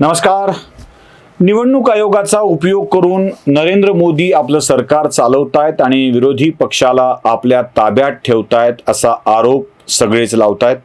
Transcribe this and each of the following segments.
नमस्कार. निवडणूक आयोगाचा उपयोग करून नरेंद्र मोदी आपलं सरकार चालवतायत आणि विरोधी पक्षाला आपल्या ताब्यात ठेवतायत असा आरोप सगळेच लावतायत.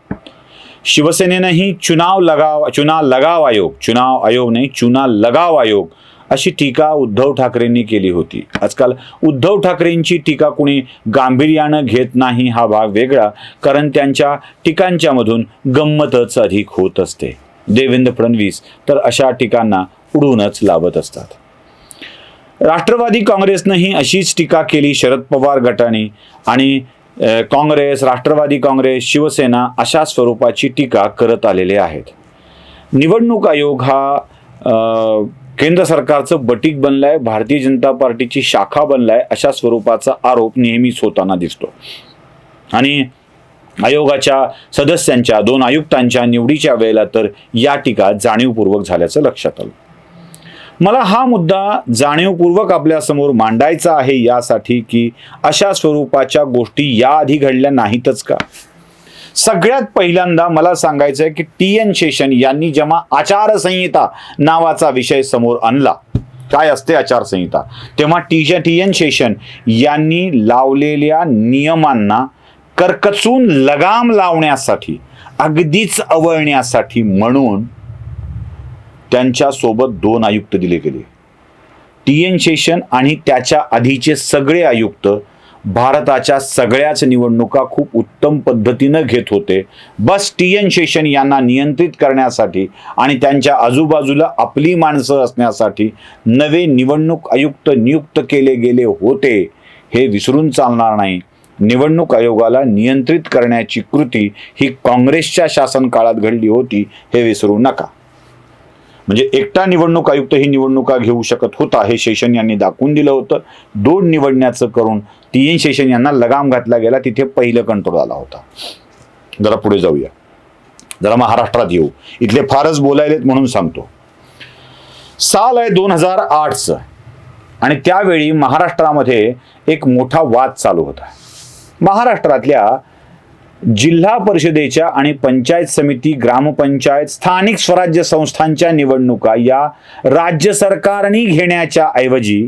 शिवसेनेनंही चुनाव लगाव चुना लगाव आयोग चुनाव आयोग नाही चुना लगाव आयोग अशी टीका उद्धव ठाकरेंनी केली होती. आजकाल उद्धव ठाकरेंची टीका कुणी गांभीर्यानं घेत नाही हा भाग वेगळा कारण त्यांच्या टीकांच्यामधून गंमतच अधिक होत असते. देवेंद्र फडणवीस तर अशा टीकांना उडूनच लावत असतात. राष्ट्रवादी काँग्रेसनंही अशीच टीका केली शरद पवार गटाने आणि काँग्रेस राष्ट्रवादी काँग्रेस शिवसेना अशा स्वरूपाची टीका करत आलेले आहेत. निवडणूक आयोग हा केंद्र सरकारचं बटीक बनलाय भारतीय जनता पार्टीची शाखा बनलाय अशा स्वरूपाचा आरोप नेहमीच होताना दिसतो. आणि आयोगाच्या सदस्यांच्या दोन आयुक्तांच्या निवडीच्या वेळेला तर या टीका जाणीवपूर्वक झाल्याचं लक्षात आलं. मला हा मुद्दा जाणीवपूर्वक आपल्यासमोर मांडायचा आहे यासाठी की अशा स्वरूपाच्या गोष्टी याआधी घडल्या नाहीतच का? सगळ्यात पहिल्यांदा मला सांगायचं आहे की टी एन शेषन यांनी जेव्हा आचारसंहिता नावाचा विषय समोर आणला काय असते आचारसंहिता? तेव्हा टी टी एन शेषन यांनी लावलेल्या नियमांना करकचून लगाम लावण्यासाठी अगदीच अवळण्यासाठी म्हणून त्यांच्यासोबत दोन आयुक्त दिले गेले. टी एन शेषन आणि त्याच्या आधीचे सगळे आयुक्त भारताच्या सगळ्याच निवडणुका खूप उत्तम पद्धतीनं घेत होते. बस टी एन शेषन यांना नियंत्रित करण्यासाठी आणि त्यांच्या आजूबाजूला आपली माणसं असण्यासाठी नवे निवडणूक आयुक्त नियुक्त केले गेले होते हे विसरून चालणार नाही. निवडणूक आयोगाला नियंत्रित करण्याची कृती ही काँग्रेसच्या शासन काळात घडली होती हे विसरू नका. म्हणजे एकटा निवडणूक आयुक्त ही निवडणुका घेऊ शकत होता हे शेषन यांनी दाखवून दिलं होतं. दोन निवडण्याचं करून तीन शेषन यांना लगाम घातला गेला तिथे पहिलं कंट्रोल आला होता. जरा पुढे जाऊया. जरा महाराष्ट्रात येऊ. इथले फारच बोलायलेत म्हणून सांगतो. साल आहे दोन हजार आठचं. आणि त्यावेळी महाराष्ट्रामध्ये एक मोठा वाद चालू होता. महाराष्ट्रातल्या जिल्हा परिषदेच्या आणि पंचायत समिती ग्रामपंचायत स्थानिक स्वराज्य संस्थांच्या निवडणुका या राज्य सरकारने घेण्याच्या ऐवजी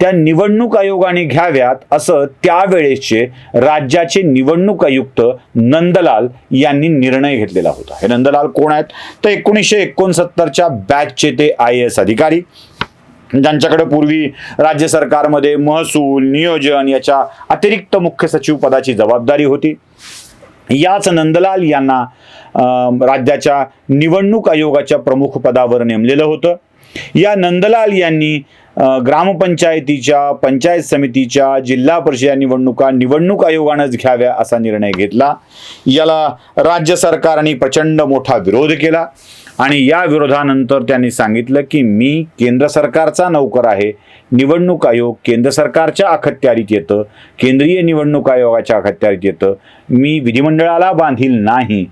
त्या निवडणूक आयोगाने घ्याव्यात असं त्यावेळेसचे राज्याचे निवडणूक आयुक्त नंदलाल यांनी निर्णय घेतलेला होता. हे नंदलाल कोण आहेत? तर एकोणीसशे एकोणसत्तरच्या बॅचचे ते आय एस अधिकारी. ज्यांच्याकडे पूर्वी राज्य सरकारमध्ये महसूल नियोजन याच्या अतिरिक्त मुख्य सचिव पदाची जबाबदारी होती. याच नंदलाल यांना राज्याच्या निवडणूक आयोगाच्या प्रमुख पदावर नेमलेलं होतं. या नंदलाल यांनी ग्रामपंचायतीच्या पंचायत समितीच्या जिल्हा परिषद निवडणुका निवडणूक आयोगानंच घ्याव्या असा निर्णय घेतला. याला राज्य सरकारने प्रचंड मोठा विरोध केला. आणि या विरोधानंतर त्यांनी सांगितलं की मी केंद्र सरकारचा नौकर आहे निवडणूक आयोग केंद्र सरकारच्या अखत्यारीत येतं केंद्रीय निवडणूक आयोगाच्या अखत्यारीत येतं. मी विधिमंडळाला बांधील नाही.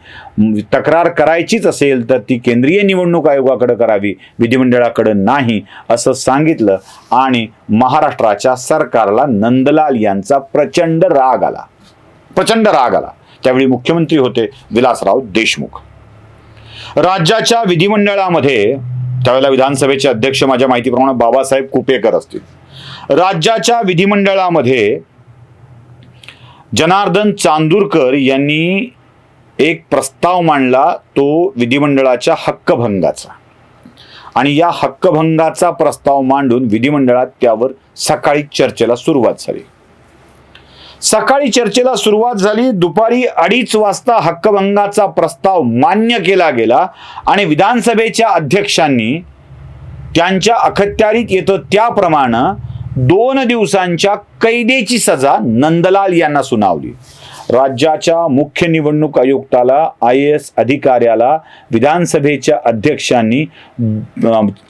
तक्रार करायचीच असेल तर ती केंद्रीय निवडणूक आयोगाकडे करावी विधिमंडळाकडं नाही असं सांगितलं आणि महाराष्ट्राच्या सरकारला नंदलाल यांचा प्रचंड राग आला. प्रचंड राग आला. त्यावेळी मुख्यमंत्री होते विलासराव देशमुख. राज्याच्या विधिमंडळामध्ये त्यावेळेला विधानसभेचे अध्यक्ष माझ्या माहितीप्रमाणे बाबासाहेब कुपेकर असतील. राज्याच्या विधिमंडळामध्ये जनार्दन चांदूरकर यांनी एक प्रस्ताव मांडला तो विधिमंडळाच्या हक्कभंगाचा. आणि या हक्कभंगाचा प्रस्ताव मांडून विधिमंडळात त्यावर सकाळी चर्चेला सुरुवात झाली. सकाळी चर्चेला सुरुवात झाली. दुपारी अडीच वाजता हक्कभंगाचा प्रस्ताव मान्य केला गेला आणि विधानसभेच्या अध्यक्षांनी त्यांच्या अखत्यारीत येतं त्याप्रमाणे दोन दिवसांच्या कैदेची सजा नंदलाल यांना सुनावली. राज्याच्या मुख्य निवडणूक आयुक्ताला आय एस अधिकाऱ्याला विधानसभेच्या अध्यक्षांनी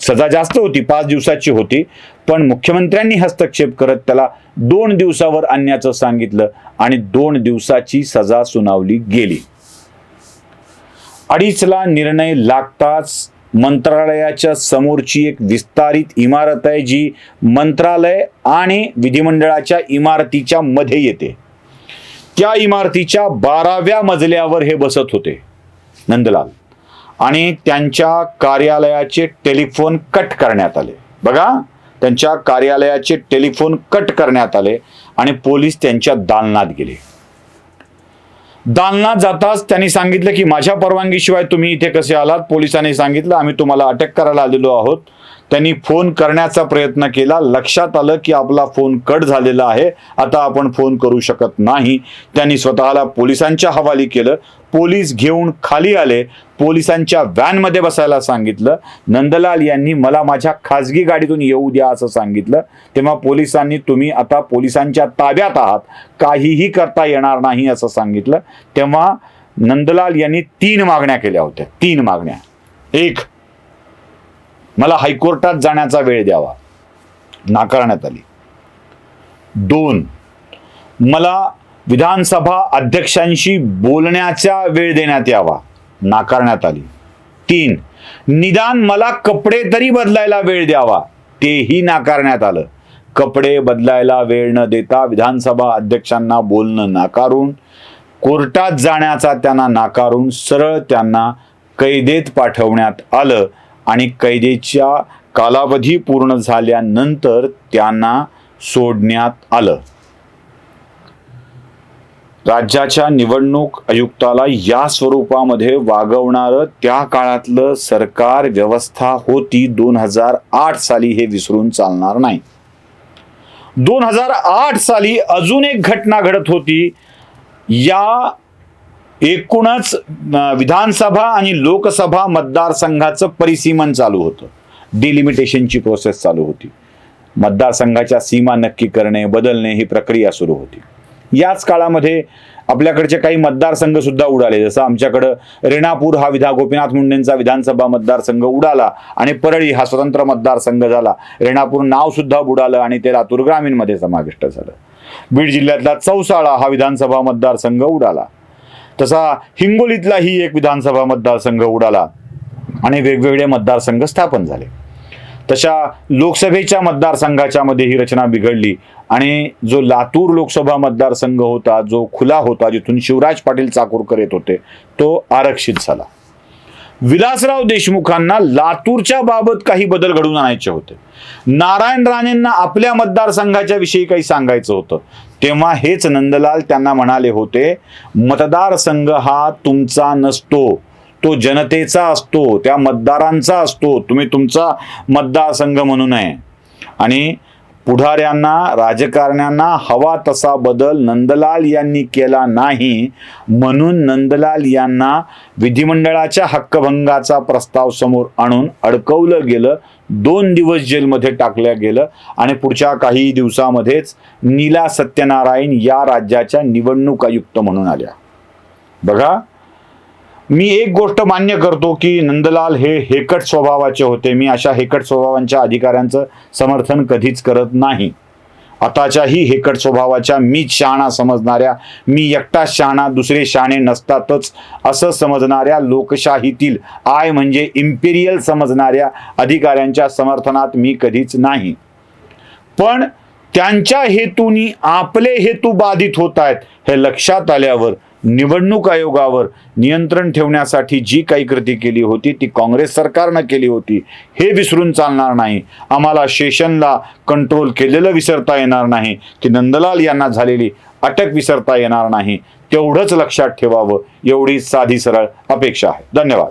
सजा जास्त होती पाच दिवसाची होती पण मुख्यमंत्र्यांनी हस्तक्षेप करत त्याला दोन दिवसावर आणण्याचं सांगितलं आणि दोन दिवसाची सजा सुनावली गेली. अडीचला निर्णय लागताच मंत्रालयाच्या समोरची एक विस्तारित इमारत आहे जी मंत्रालय आणि विधिमंडळाच्या इमारतीच्या मध्ये येते. त्या इमारतीच्या बाराव्या मजल्यावर हे बसत होते नंदलाल. आणि त्यांच्या कार्यालयाचे टेलिफोन कट करण्यात आले. बघा त्यांच्या कार्यालयाचे टेलिफोन कट करण्यात आले आणि पोलीस त्यांच्या दालनात गेले. दालनात जाताच त्यांनी सांगितलं की माझ्या परवानगीशिवाय तुम्ही इथे कसे आलात? पोलिसांनी सांगितलं आम्ही तुम्हाला अटक करायला आलेलो आहोत. त्यांनी फोन करण्याचा प्रयत्न केला. लक्षात आलं की आपला फोन कट झालेला आहे. आता आपण फोन करू शकत नाही. त्यांनी स्वतःला पोलिसांच्या हवाली केलं. पोलीस घेऊन खाली आले. पोलिसांच्या व्हॅनमध्ये बसायला सांगितलं. नंदलाल यांनी मला माझ्या खाजगी गाडीतून येऊ द्या असं सांगितलं. तेव्हा पोलिसांनी तुम्ही आता पोलिसांच्या ताब्यात आहात. काहीही करता येणार नाही असं सांगितलं. तेव्हा नंदलाल यांनी तीन मागण्या केल्या होत्या. तीन मागण्या. एक मला हायकोर्टात जाण्याचा वेळ द्यावा. नाकारण्यात आली. दोन मला विधानसभा अध्यक्षांशी बोलण्याचा वेळ देण्यात यावा. नाकारण्यात आली. तीन निदान मला कपडे तरी बदलायला वेळ द्यावा. तेही नाकारण्यात आलं. कपडे बदलायला वेळ न देता विधानसभा अध्यक्षांना बोलणं नाकारून कोर्टात जाण्याचा त्यांना नाकारून सरळ त्यांना कैदेत पाठवण्यात आलं. आणि कैदेच्या कालावधी पूर्ण झाल्यानंतर त्यांना सोडण्यात आलं. राज्याच्या निवडणूक आयुक्ताला या स्वरूपामध्ये वागवणारं त्या काळातलं सरकार व्यवस्था होती दोन हजार आठ साली हे विसरून चालणार नाही. दोन हजार आठ साली अजून एक घटना घडत होती. या एकूणच विधानसभा आणि लोकसभा मतदारसंघाचं परिसीमन चालू होतं. डिलिमिटेशनची प्रोसेस चालू होती. मतदारसंघाच्या सीमा नक्की करणे बदलणे ही प्रक्रिया सुरू होती. याच काळामध्ये आपल्याकडचे काही मतदारसंघ सुद्धा उडाले. जसं आमच्याकडं रेणापूर हा विधा गोपीनाथ मुंडेंचा विधानसभा मतदारसंघ उडाला आणि परळी हा स्वतंत्र मतदारसंघ झाला. रेणापूर नाव सुद्धा बुडालं आणि ते लातूर ग्रामीणमध्ये समाविष्ट झालं. बीड जिल्ह्यातला चौसाळा हा विधानसभा मतदारसंघ उडाला. तसा हिंगोलीतलाही एक विधानसभा मतदारसंघ उडाला आणि वेगवेगळे मतदारसंघ स्थापन झाले. तशा लोकसभेच्या मतदारसंघाच्या मध्ये ही रचना बिघडली आणि जो लातूर लोकसभा मतदारसंघ होता जो खुला होता जिथून शिवराज पाटील चाकूरकर येत होते तो आरक्षित झाला. विलासराव देशमुखांना लातूरच्या बाबत काही बदल घडवून आणायचे होते. नारायण राणेंना आपल्या मतदारसंघाच्या विषयी काही सांगायचं होतं. तेव्हा हेच नंदलाल त्यांना म्हणाले होते मतदारसंघ हा तुमचा नसतो. तो जनतेचा असतो. त्या मतदारांचा असतो. तुम्ही तुमचा मतदारसंघ म्हणू नये. आणि पुढाऱ्यांना राजकारण्यांना हवा तसा बदल नंदलाल यांनी केला नाही म्हणून नंदलाल यांना विधिमंडळाच्या हक्कभंगाचा प्रस्ताव समोर आणून अडकवलं गेलं. दोन दिवस जेलमध्ये टाकलं गेलं आणि पुढच्या काही दिवसामध्येच नीला सत्यनारायण या राज्याच्या निवडणूक आयुक्त म्हणून आल्या. बघा मी एक गोष्ट मान्य करतो की नंदलाल हे हेकट स्वभावाचे होते. मी अशा हेकट स्वभावांच्या अधिकाऱ्यांचं समर्थन कधीच करत नाही. आताच्याही हेकट स्वभावाच्या मी शहाणा समजणाऱ्या मी एकटा शहाणा दुसरे शहाणे नसतातच असं समजणाऱ्या लोकशाहीतील आय म्हणजे इम्पेरियल समजणाऱ्या अधिकाऱ्यांच्या समर्थनात मी कधीच नाही. पण त्यांच्या हेतूनी आपले हेतू बाधित होत आहेत हे लक्षात आल्यावर निवडणूक आयोगावर नियंत्रण ठेवण्यासाठी जी काही कृती केली होती ती काँग्रेस सरकारनं केली होती हे विसरून चालणार नाही. आम्हाला शेषनला कंट्रोल केलेलं विसरता येणार नाही. की नंदलाल यांना झालेली अटक विसरता येणार नाही. तेवढंच लक्षात ठेवावं. एवढी साधी सरळ अपेक्षा आहे. धन्यवाद.